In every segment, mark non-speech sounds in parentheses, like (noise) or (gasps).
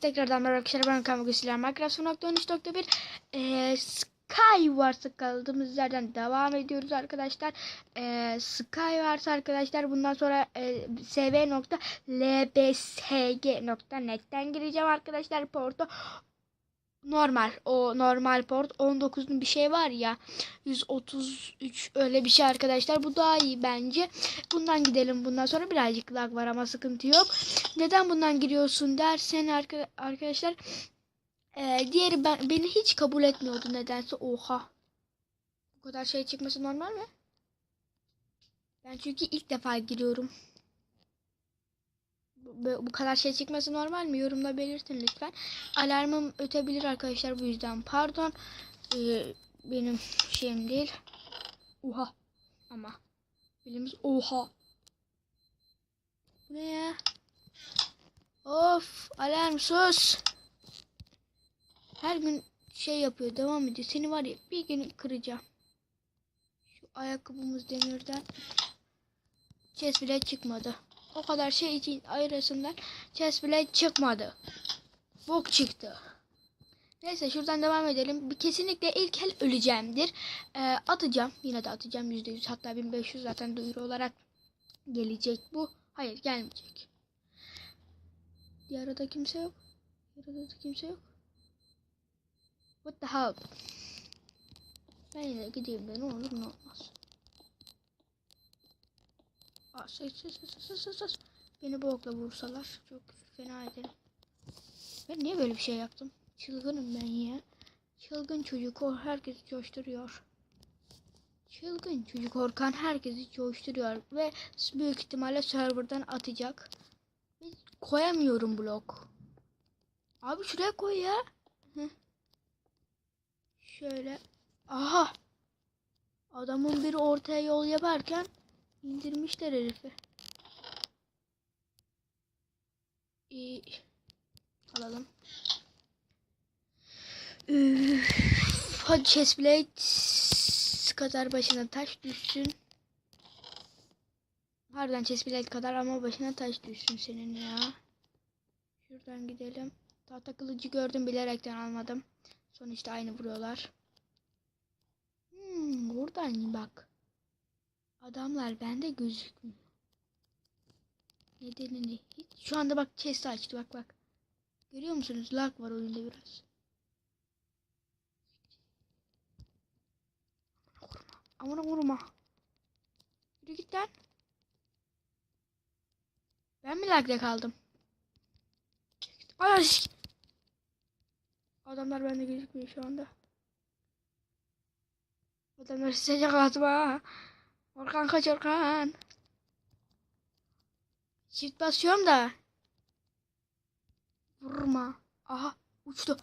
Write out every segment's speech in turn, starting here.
tekrardan merhaba arkadaşlar. Ben Kamu Gösteriler. Minecraft 13.1 ee, Sky varsa kaldığımız yerden devam ediyoruz arkadaşlar. Ee, Sky varsa arkadaşlar bundan sonra e, sv.lbsg.net'ten gireceğim arkadaşlar porto. Normal o normal port 19'un bir şey var ya 133 öyle bir şey arkadaşlar bu daha iyi bence bundan gidelim bundan sonra birazcık lag var ama sıkıntı yok neden bundan giriyorsun dersen arka, arkadaşlar e, diğeri ben, beni hiç kabul etmiyordu nedense oha bu kadar şey çıkması normal mi ben çünkü ilk defa giriyorum bu, bu kadar şey çıkması normal mi? Yorumda belirtin lütfen. Alarmım ötebilir arkadaşlar bu yüzden. Pardon. Ee, benim şeyim değil. Oha. Ama. Bilimiz oha. Bu ne ya? Of. Alarm sus. Her gün şey yapıyor. Devam ediyor. Seni var ya bir gün kıracağım. Şu ayakkabımız demirden. Ses bile çıkmadı. O kadar şey için arasından chest bile çıkmadı. Bok çıktı. Neyse şuradan devam edelim. Kesinlikle ilk el öleceğimdir. Ee, atacağım. Yine de atacağım %100 hatta 1500 zaten duyuru olarak gelecek bu. Hayır gelmeyecek. Odada kimse yok. Odada kimse yok. What the hell? Ben yine gideyim de ne olur ne olmaz. Aa, sus, sus, sus, sus, sus. Beni bu okla vursalar çok fena ederim. Ben niye böyle bir şey yaptım? Çılgınım ben ya. Çılgın çocuk o herkesi coşturuyor. Çılgın çocuk Orkan herkesi coşturuyor ve büyük ihtimalle serverdan atacak. Koyamıyorum blok. Abi şuraya koy ya. Şöyle. Aha. Adamın biri ortaya yol yaparken İndirmişler herifi. İyi. Alalım. Üf. Hadi chestplate kadar başına taş düşsün. Harbiden chestplate kadar ama başına taş düşsün senin ya. Şuradan gidelim. Tahta kılıcı gördüm bilerekten almadım. Sonuçta aynı vuruyorlar. Hmm, buradan bak. Adamlar bende gözükmüyor. Nedenini hiç. Şu anda bak chest açtı bak bak. Görüyor musunuz? Lag var oyunda biraz. Amına vurma. Amına vurma. Yürü git lan. Ben mi lagda kaldım? Ay, Adamlar bende gözükmüyor şu anda. Adamlar sıcak atma. Orkan kaç Orkan. Çift basıyorum da. Vurma. Aha uçtu.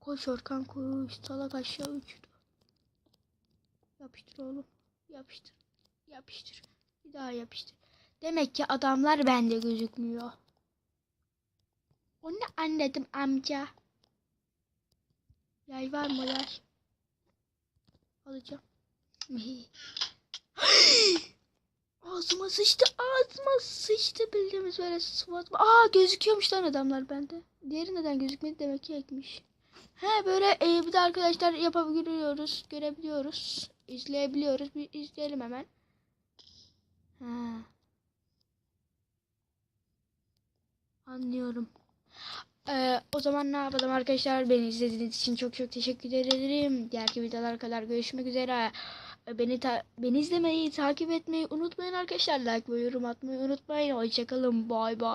Koş Orkan koş. Salak aşağı uçtu. Yapıştır oğlum. Yapıştır. Yapıştır. Bir daha yapıştır. Demek ki adamlar bende gözükmüyor. Onu anladım amca. Yay var mı yay? Alacağım. (gasps) ağzıma sıçtı ağzıma sıçtı bildiğimiz böyle sıvat. Aa gözüküyormuş lan adamlar bende. Diğeri neden gözükmedi demek ki ekmiş. He böyle e, bir de arkadaşlar yapabiliyoruz, görebiliyoruz, izleyebiliyoruz. Bir izleyelim hemen. Ha. Anlıyorum. Ee, o zaman ne yapalım arkadaşlar? Beni izlediğiniz için çok çok teşekkür ederim. Diğer videolar kadar görüşmek üzere. Beni ta beni izlemeyi, takip etmeyi unutmayın arkadaşlar. Like ve yorum atmayı unutmayın. Hoşçakalın. Bay bay.